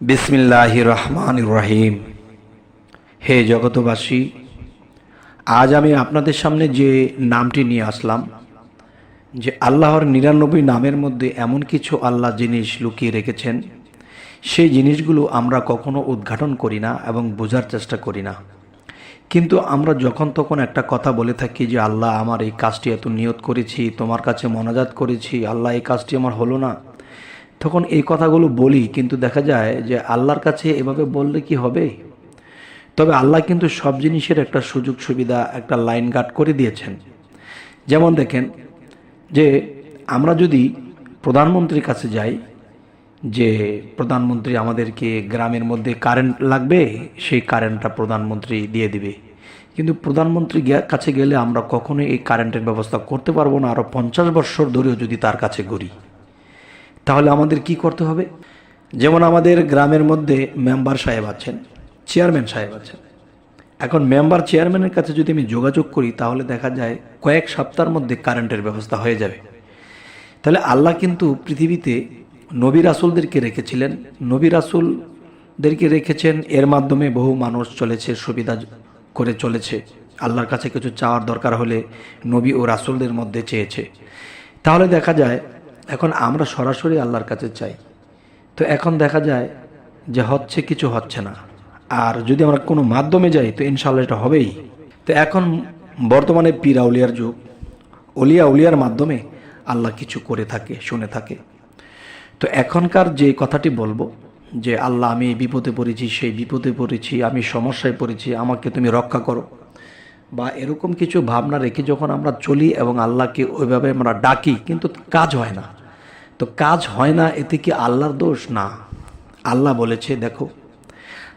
বিসমিল্লাহ রহমান রহিম। হে জগতবাসী আজ আমি আপনাদের সামনে যে নামটি নিয়ে আসলাম, যে আল্লাহর নিরানব্বই নামের মধ্যে এমন কিছু আল্লাহ জিনিস লুকিয়ে রেখেছেন, সেই জিনিসগুলো আমরা কখনো উদ্ঘাটন করি না এবং বোঝার চেষ্টা করি না। কিন্তু আমরা যখন তখন একটা কথা বলে থাকি যে, আল্লাহ, আমার এই কাজটি এত নিয়ত করেছি, তোমার কাছে মনাজাত করেছি, আল্লাহ, এই কাজটি আমার হলো না। তখন এই কথাগুলো বলি, কিন্তু দেখা যায় যে আল্লাহর কাছে এভাবে বললে কি হবে? তবে আল্লাহ কিন্তু সব জিনিসের একটা সুযোগ সুবিধা, একটা লাইন গার্ড করে দিয়েছেন। যেমন দেখেন যে আমরা যদি প্রধানমন্ত্রীর কাছে যাই, যে প্রধানমন্ত্রী আমাদেরকে গ্রামের মধ্যে কারেন্ট লাগবে, সেই কারেন্টটা প্রধানমন্ত্রী দিয়ে দিবে। কিন্তু প্রধানমন্ত্রী কাছে গেলে আমরা কখনোই এই কারেন্টের ব্যবস্থা করতে পারব না। আরও পঞ্চাশ বৎসর ধরেও যদি তার কাছে ঘুরি। তাহলে আমাদের কি করতে হবে? যেমন আমাদের গ্রামের মধ্যে মেম্বার সাহেব আছেন, চেয়ারম্যান সাহেব আছেন। এখন মেম্বার চেয়ারম্যানের কাছে যদি আমি যোগাযোগ করি, তাহলে দেখা যায় কয়েক সপ্তাহের মধ্যে কারেন্টের ব্যবস্থা হয়ে যাবে। তাহলে আল্লাহ কিন্তু পৃথিবীতে নবী রাসুলদেরকে রেখেছিলেন। নবী রাসুলদেরকে রেখেছেন, এর মাধ্যমে বহু মানুষ চলেছে, সুবিধা করে চলেছে। আল্লাহর কাছে কিছু চাওয়ার দরকার হলে নবী ও রাসুলদের মধ্যে চেয়েছে। তাহলে দেখা যায় এখন আমরা সরাসরি আল্লাহর কাছে চাই। তো এখন দেখা যায় যে হচ্ছে কিছু হচ্ছে না। আর যদি আমরা কোনো মাধ্যমে যাই, তো ইনশাল্লাহ এটা হবেই। তো এখন বর্তমানে পীর আউলিয়ার যুগ। অলিয়া উলিয়ার মাধ্যমে আল্লাহ কিছু করে থাকে, শুনে থাকে। তো এখনকার যে কথাটি বলব, যে আল্লাহ আমি বিপদে পড়েছি, সেই বিপদে পড়েছি, আমি সমস্যায় পড়েছি, আমাকে তুমি রক্ষা করো। বা এরকম কিছু ভাবনা রেখে যখন আমরা চলি এবং আল্লাহকে ওইভাবে আমরা ডাকি, কিন্তু কাজ হয় না। তো কাজ হয় না, এতে কি আল্লাহর দোষ? না। আল্লাহ বলেছে, দেখো,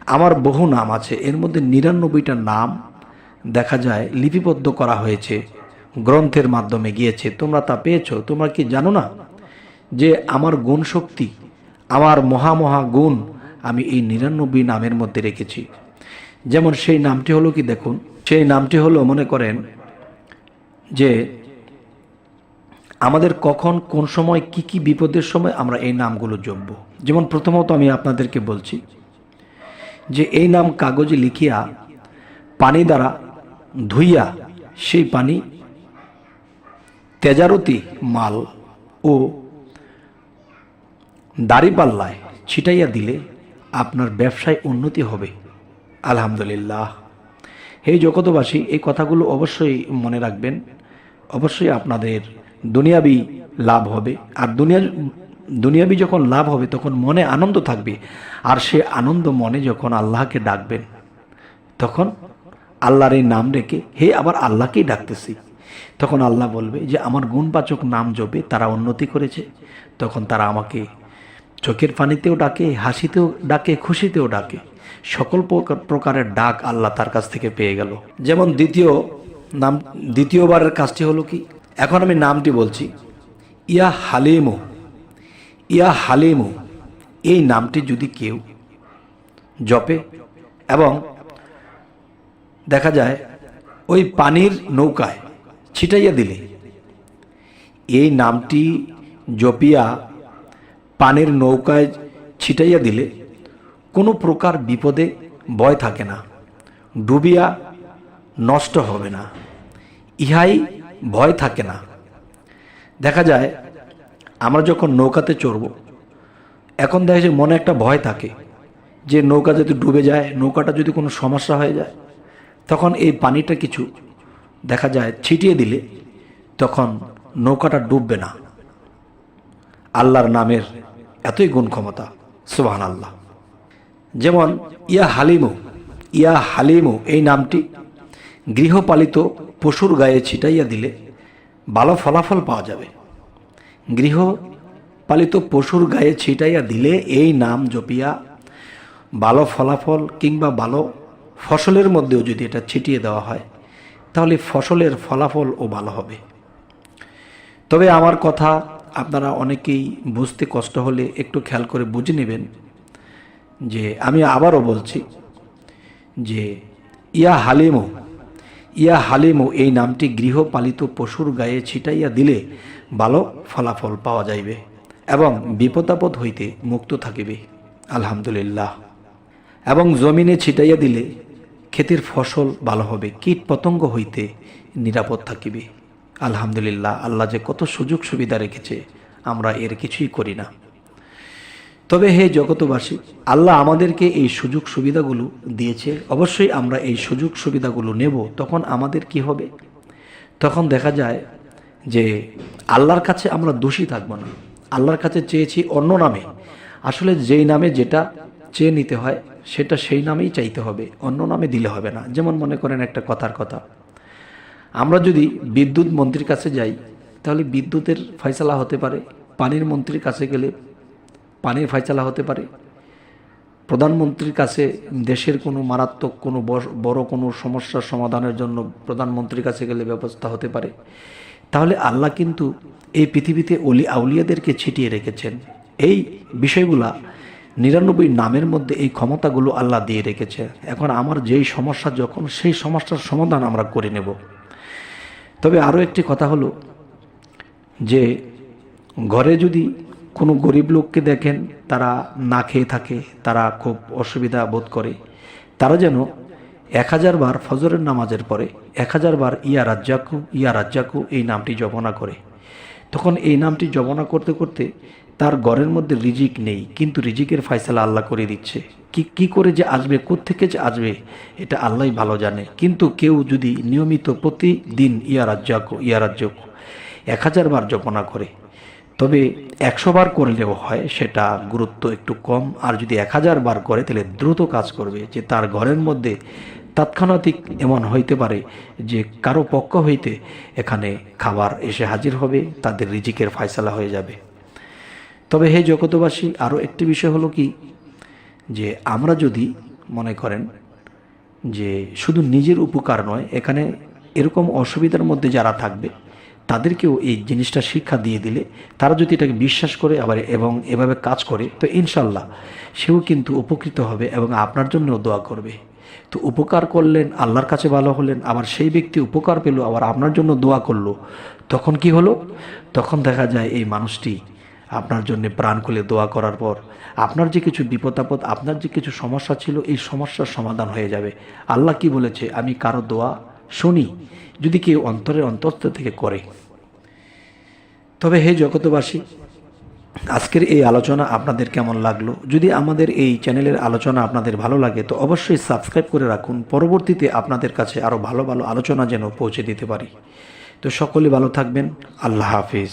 আমার বহু নাম আছে, এর মধ্যে নিরানব্বইটা নাম দেখা যায়, লিপিবদ্ধ করা হয়েছে, গ্রন্থের মাধ্যমে গিয়েছে। তোমরা তা পেয়েছ? তোমরা কি জানো না যে আমার গুণ শক্তি, আমার মহা মহা গুণ আমি এই নিরানব্বই নামের মধ্যে রেখেছি? যেমন সেই নামটি হলো কি, দেখুন সেই নামটি হলো মনে করেন যে আমাদের কখন কোন সময় কি কি বিপদের সময় আমরা এই নামগুলো জপব। যেমন প্রথমত আমি আপনাদেরকে বলছি যে এই নাম কাগজে লিখিয়া পানি দ্বারা ধুইয়া সেই পানি তেজারতি মাল ও দাড়িপাল্লায় ছিটাইয়া দিলে আপনার ব্যবসায় উন্নতি হবে। আলহামদুলিল্লাহ। হে জগতবাসী এই কথাগুলো অবশ্যই মনে রাখবেন। অবশ্যই আপনাদের দুনিয়াবি লাভ হবে। আর দুনিয়া দুনিয়াবি যখন লাভ হবে, তখন মনে আনন্দ থাকবে। আর সে আনন্দ মনে যখন আল্লাহকে ডাকবেন, তখন আল্লাহর এই নাম রেখে, হে, আবার আল্লাহকেই ডাকতেছি। তখন আল্লাহ বলবে যে, আমার গুণবাচক নাম জপে তারা উন্নতি করেছে। তখন তারা আমাকে চোখের পানিতেও ডাকে, হাসিতেও ডাকে, খুশিতেও ডাকে। সকল প্রকার- প্রকারের ডাক আল্লাহ তার কাছ থেকে পেয়ে গেল। যেমন দ্বিতীয় নাম, দ্বিতীয়বারের কাজটি হলো কি? এখন আমি নামটি বলছি। ইয়া হালিমু ইয়া হালিমু, এই নামটি যদি কেউ জপে এবং দেখা যায় ওই পানির নৌকায় ছিটাইয়া দিলে, এই নামটি জপিয়া পানির নৌকায় ছিটাইয়া দিলে কোনো প্রকার বিপদে ভয় থাকে না। ডুবিয়া নষ্ট হবে না। ইহাই ভয় থাকে না। দেখা যায়, আমরা যখন নৌকাতে চড়ব, এখন দেখা যায় মনে একটা ভয় থাকে যে নৌকা যদি ডুবে যায়, নৌকাটা যদি কোনো সমস্যা হয়ে যায়, তখন এই পানিটা কিছু দেখা যায় ছিটিয়ে দিলে তখন নৌকাটা ডুববে না। আল্লাহর নামের এতই গুণ ক্ষমতা সুবাহান আল্লাহ যেমন, ইয়া হালিমু ইয়া হালিমু, এই নামটি গৃহপালিত পশুর গায়ে ছিটাইয়া দিলে ভালো ফলাফল পাওয়া যাবে। গৃহপালিত পশুর গায়ে ছিটাইয়া দিলে এই নাম জপিয়া ভালো ফলাফল কিংবা ভালো ফসলের মধ্যেও যদি এটা ছিটিয়ে দেওয়া হয়, তাহলে ফসলের ফলাফলও ভালো হবে। তবে আমার কথা আপনারা অনেকেই বুঝতে কষ্ট হলে একটু খেয়াল করে বুঝে নেবেন। যে আমি আবারও বলছি যে ইয়া হালিমো ইয়া হালিমো, এই নামটি গৃহপালিত পশুর গায়ে ছিটাইয়া দিলে ভালো ফলাফল পাওয়া যাইবে এবং বিপদাপদ হইতে মুক্ত থাকিবে। আলহামদুলিল্লাহ। এবং জমিনে ছিটাইয়া দিলে ক্ষেতের ফসল ভালো হবে, কীট পতঙ্গ হইতে নিরাপদ থাকিবে। আলহামদুলিল্লাহ, আল্লাহ যে কত সুযোগ সুবিধা রেখেছে, আমরা এর কিছুই করি না। তবে হে জগতবাসী আল্লাহ আমাদেরকে এই সুযোগ সুবিধাগুলো দিয়েছে। অবশ্যই আমরা এই সুযোগ সুবিধাগুলো নেব, তখন আমাদের কি হবে? তখন দেখা যায় যে আল্লাহর কাছে আমরা দোষী থাকব না। আল্লাহর কাছে চেয়েছি অন্য নামে। আসলে যেই নামে যেটা চেয়ে নিতে হয়, সেটা সেই নামেই চাইতে হবে, অন্য নামে দিলে হবে না। যেমন মনে করেন একটা কথার কথা, আমরা যদি বিদ্যুৎ মন্ত্রীর কাছে যাই, তাহলে বিদ্যুতের ফয়সালা হতে পারে, পানির মন্ত্রীর কাছে গেলে পানির ফয়সালা হতে পারে। প্রধানমন্ত্রীর কাছে দেশের কোনো মারাত্মক, কোনো বড় কোনো সমস্যার সমাধানের জন্য প্রধানমন্ত্রীর কাছে গেলে ব্যবস্থা হতে পারে। তাহলে আল্লাহ কিন্তু এই পৃথিবীতে অলি আউলিয়াদেরকে ছিটিয়ে রেখেছেন। এই বিষয়গুলা নিরানব্বই নামের মধ্যে এই ক্ষমতাগুলো আল্লাহ দিয়ে রেখেছে। এখন আমার যেই সমস্যা যখন, সেই সমস্যার সমাধান আমরা করে নেব। তবে আরও একটি কথা হলো যে, ঘরে যদি কোনো গরিব লোককে দেখেন, তারা না খেয়ে থাকে, তারা খুব অসুবিধা বোধ করে। তারা যেন এক হাজার বার ফজরের নামাজের পরে, এক হাজার বার ইয়া রাজ্জাকু ইয়া রাজ্জাকু এই নামটি জপনা করে। তখন এই নামটি জপনা করতে করতে তার ঘরের মধ্যে রিজিক নেই, কিন্তু রিজিকের ফয়সালা আল্লাহ করে দিচ্ছে। কি কি করে যে আসবে থেকে যে আসবে, এটা আল্লাহই ভালো জানে। কিন্তু কেউ যদি নিয়মিত প্রতিদিন ইয়া রাজ্জাকু ইয়া রাজ্জাকু, এক হাজার বার জপনা করে তবে একশো বার করলেও হয়, সেটা গুরুত্ব একটু কম। আর যদি এক হাজার বার করে, তাহলে দ্রুত কাজ করবে যে তার ঘরের মধ্যে তাৎক্ষণাতিক এমন হইতে পারে যে কারও পক্ষ হইতে এখানে খাবার এসে হাজির হবে, তাদের রিজিকের ফয়সালা হয়ে যাবে। তবে হে জগতবাসী আরও একটি বিষয় হলো কি, যে আমরা যদি মনে করেন যে শুধু নিজের উপকার নয়, এখানে এরকম অসুবিধার মধ্যে যারা থাকবে তাদেরকেও এই জিনিসটা শিক্ষা দিয়ে দিলে, তারা যদি এটাকে বিশ্বাস করে আবার এবং এভাবে কাজ করে, তো ইনশাল্লাহ সেও কিন্তু উপকৃত হবে এবং আপনার জন্যও দোয়া করবে। তো উপকার করলেন, আল্লাহর কাছে ভালো হলেন, আবার সেই ব্যক্তি উপকার পেল, আবার আপনার জন্য দোয়া করল, তখন কি হলো? তখন দেখা যায় এই মানুষটি আপনার জন্য প্রাণ খুলে দোয়া করার পর, আপনার যে কিছু বিপদ আপদ আপনার যে কিছু সমস্যা ছিল, এই সমস্যার সমাধান হয়ে যাবে। আল্লাহ কি বলেছে? আমি কারও দোয়া শুনি, যদি কেউ অন্তরের অন্তস্থ থেকে করে। তবে হে জগতবাসী আজকের এই আলোচনা আপনাদের কেমন লাগল? যদি আমাদের এই চ্যানেলের আলোচনা আপনাদের ভালো লাগে, তো অবশ্যই সাবস্ক্রাইব করে রাখুন। পরবর্তীতে আপনাদের কাছে আরও ভালো ভালো আলোচনা যেন পৌঁছে দিতে পারি। তো সকলে ভালো থাকবেন। আল্লাহ হাফিজ।